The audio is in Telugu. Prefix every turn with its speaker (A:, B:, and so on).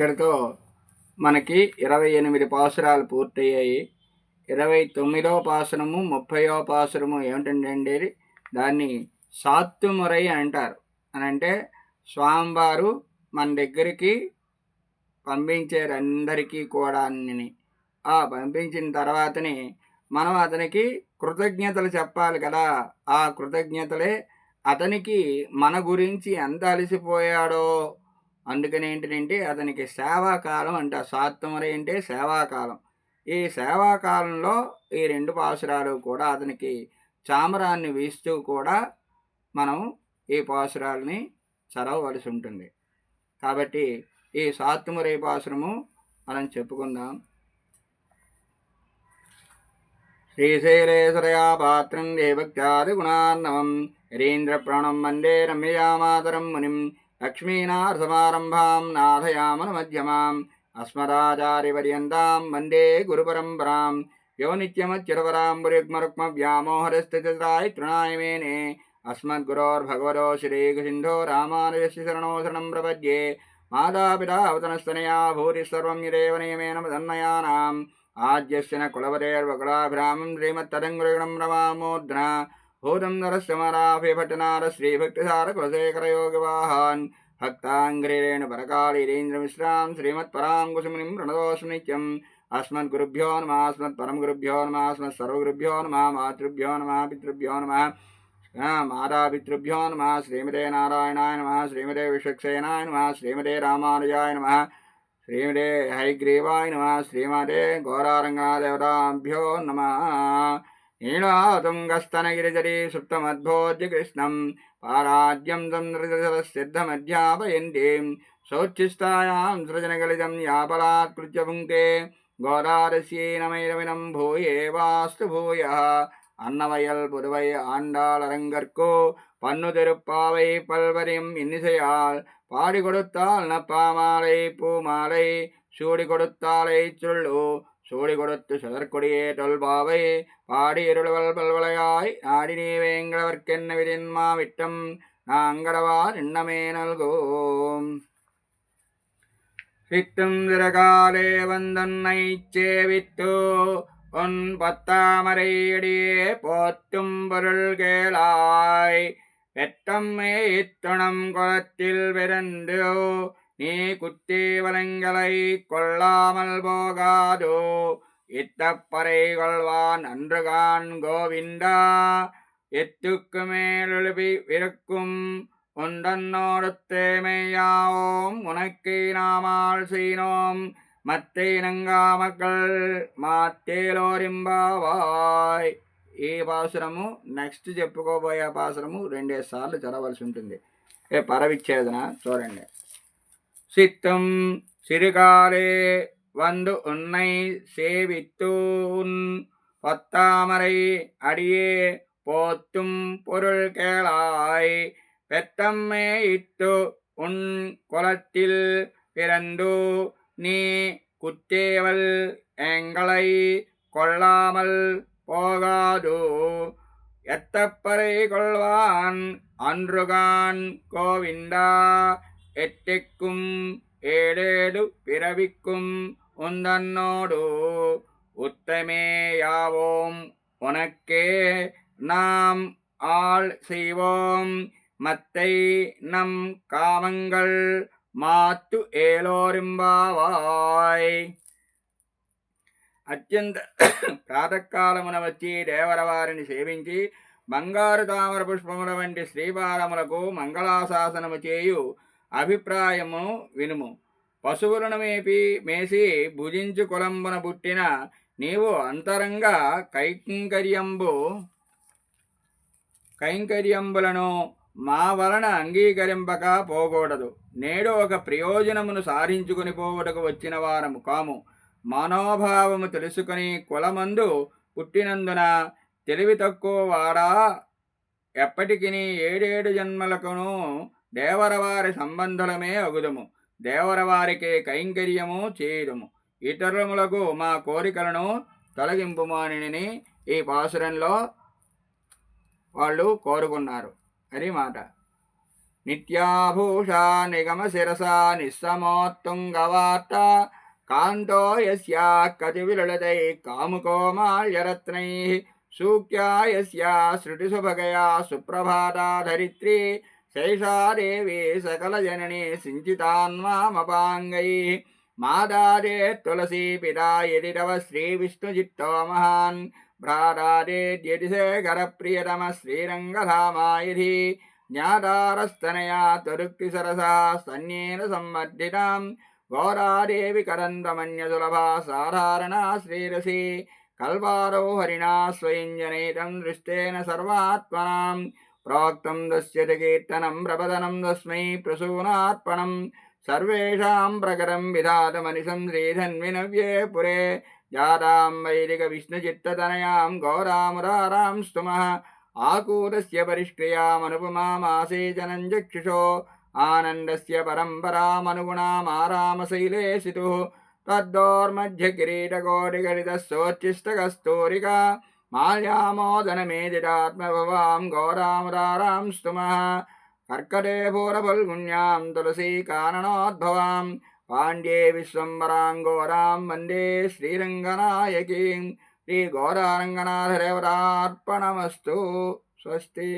A: ఇక్కడితో మనకి ఇరవై ఎనిమిది పాసురాలు పూర్తయ్యాయి. ఇరవై తొమ్మిదో పాసురము ముప్పయో పాసురము ఏమిటంటే దాన్ని సాత్తుమురై అంటారు. అని అంటే స్వామివారు మన దగ్గరికి పంపించారు అందరికీ కూడా అన్ని. ఆ పంపించిన తర్వాతనే మనం అతనికి కృతజ్ఞతలు చెప్పాలి కదా. ఆ కృతజ్ఞతలే అతనికి మన గురించి ఎంత అలసిపోయాడో అందుకని ఏంటంటే అతనికి సేవాకాలం అంట. సాత్వమరి అంటే సేవాకాలం. ఈ సేవాకాలంలో ఈ రెండు పాసురాలు కూడా అతనికి చామరాన్ని వీస్తూ కూడా మనం ఈ పాసురాలని చదవవలసి ఉంటుంది. కాబట్టి ఈ సాత్వమరి పాసురము మనం చెప్పుకుందాం. శ్రీశైలేశ్వరయా పాత్రం దేవక్త్యాది గుణార్ణవం హరీంద్రప్రాణం వందే రమ్యయామాతరం మునిం. లక్ష్మీనాథమారంభాం నాథయామన మధ్యమాం అస్మదాచార్యపర్యంతాం వందే గురుపరంపరాం యో నిత్యమచ్చిరవరాంబురిగ్మరుక్మ వ్యామోహరస్థితిరాయ తృణాయ మేనే అస్మద్గురోర్భగవతో శ్రీకసింధో రామానుజస్య శరణో శరణం ప్రపద్యే మాతాపితా భూరిసర్వం భూరి సర్వం యదేవ నియమేన మదన్మయానాం ఆద్యస్య న కులవరేర్వకులాభిరామం శ్రీమత్తదంగురుగణం రమామోద్ర ഭൂതം നരസ്യമരാഭ്യഭട്ടനാര ശ്രീഭക്തിസാരകുലശേഖരയോഗവാഹാൻ. ഭക്താംഗ്രീരേണ പരകാളീരേന്ദ്രമിശ്രാം ശ്രീമത്പരാങ്കുശുമുനിം പ്രണതോസ്മിനിക്യം അസ്മദ് ഗുരുഭ്യോ നമ അസ്മദ് പരം ഗുരുഭ്യോ നമ അസ്മദ് സർവഗുരുഭ്യോ നമ മാതൃഭ്യോ നമ പിതൃഭ്യോ നമ. മാതാപിതൃഭ്യോ നമ ശ്രീമതേ നാരായണായ നമ ശ്രീമതേ വിഷക്സേനായ നമ ശ്രീമതേ രാമാനുജായ നമ ശ്രീമതേ ഹൈഗ്രീവായ നമ ശ്രീമതേ ഘോരാരംഗനാദേവതാഭ്യോ നമ. నీళాతుంగస్తనగిరిజరీ సుప్తమద్భోజ్య కృష్ణం పారాజ్యం సంసిద్ధమధ్యాపయంతి శౌచ్ఛిస్తాయాం సృజనగలితం యాపలాత్కృత్య పుంక్తే கோதாரசீனமைரவினம் பூயே வாஸ்து பூய அன்னவயல் புதுவை ஆண்டாளரங்கற்கோ பன்னு திருப்பாவை பல்வரியும் இன்னிசையால் பாடி கொடுத்தால் நப்பாமாலை பூமாலை சூடி கொடுத்தாலை சொல்லு சூடி கொடுத்து சுதற்கொடியே தொல்பாவை பாடி இருளுவல் பல்வளையாய் நாடினே நீ வேங்களவர்க்கென்ன விதின்மா விட்டம் நாங்கடவா நின்னமே நல்கோம். சித்தும் திரகாலே வந்தன்னை சேவித்தோ உன் பத்தாமரையடியே போற்றும் பொருள் கேளாய். பெத்தம்மே இத்துணம் குளத்தில் பிறந்து நீ குத்தி வலங்களை கொள்ளாமல் போகாதோ இத்தப்பறை கொள்வான் அன்றுகான் கோவிந்தா எத்துக்கு மேலெழுப்பி இருக்கும் உண்டன்னோடத்தேமையாவோம் உனக்கு நாமால் செய்னோம் మత్తే నంగామకల్ మాత్తేలోరింబావాయ్ ఈ పాసురము నెక్స్ట్ చెప్పుకోబోయే పాసురము రెండేసి సార్లు చదవలసి ఉంటుంది ఏ పరవిచ్ఛేదన చూడండి சித்தும் சிறுகாலே வந்து உன்னை சேவித்தூன். பத்தாமரை அடியே போத்தும் பொருள் கேளாய். பெத்தம்மே இட்டு உன் குலத்தில் பிறந்து நீ குத்தேவல் எங்களை கொள்ளாமல் போகாது. எத்தப்பறை கொள்வான் அன்றுகான் கோவிந்தா. எட்டிக்கும் ஏழேழு பிறவிக்கும் உந்தன்னோடு உத்தமேயாவோம் உனக்கே நாம் ஆள் செய்வோம் மத்தை நம் కామంగల్ మాత్తు ఏలోరింబావాయ్ అత్యంత ప్రాతకాలమున వచ్చి దేవరవారిని సేవించి బంగారు తామర పుష్పముల వంటి శ్రీపాదములకు మంగళాశాసనము చేయు అభిప్రాయము వినుము. పశువులను మేపి మేసి భుజించు కులంబున పుట్టిన నీవు అంతరంగ కైంకర్యంబు కైంకర్యంబులను మా వలన అంగీకరింపక పోకూడదు. నేడు ఒక ప్రయోజనమును సాధించుకుని పోవుటకు వచ్చిన వారము కాము. మనోభావము తెలుసుకుని కులమందు పుట్టినందున తెలివి తక్కువ వాడా. ఎప్పటికీ ఏడేడు జన్మలకును దేవరవారి సంబంధులమే అగుదము. దేవరవారికే కైంకర్యము చేయుదము. ఇతరులములకు మా కోరికలను తొలగింపుమానిని ఈ పాసురంలో వాళ్ళు కోరుకున్నారు. అది మాట. నిత్యాభూష నిగమ శిరస నిస్సమోత్తుంగవార్త కాంతో యస్యా కతి విరుళదై కాముకో మాల్యరత్నై సూక్యా యస్యా శృతిసుభగయా సుప్రభాతా ధరిత్రి శైషా దేవి సకలజనని సించితాన్మామపాంగై మాదారే తులసీ పిదాయదిరవ శ్రీవిష్ణుజిట్టో మహాన్. భ్రారాదేద్యతిశేఖరప్రియతమ శ్రీరంగధామాయధి. జ్ఞాతారస్తనయా తరుక్తి సరసా సన్యేన సంవర్ధితాం. గౌరాదేవి కరందమన్యసులభా సాధారణా శ్రీరసి. కల్పారో హరిణా స్వయంజనైతం దృష్టేన సర్వాత్మనాం. ప్రాక్తం దస్యతి కీర్తనం ప్రపదనం తస్మై ప్రసూనార్పణం సర్వేషాం ప్రకరం విధాతమనిసం శ్రీధన్వినవ్యే పురే జాతాం వైదిక విష్ణుచిత్తతనయాం ఘోరామురారాం స్తుమః ఆకూతస్య పరిష్క్రియామనుపమామాసేచనం చక్షుషో ఆనందస్య పరంపరామనుగుణామారామశైలే సితు తద్దోర్మధ్య కిరీటకోటిగరితः సోర్చిష్టకస్తూరిక माल्यामोदनमेदितात्मभवां गौरामुरारां स्तुमः कर्कटे भूरफल्गुण्यां तुलसीकारणोद्भवां पाण्ड्ये विश्वम्बरां घोरां वन्दे श्रीरङ्गनायकीं श्रीघोरारङ्गनाथदेवतार्पणमस्तु स्वस्ति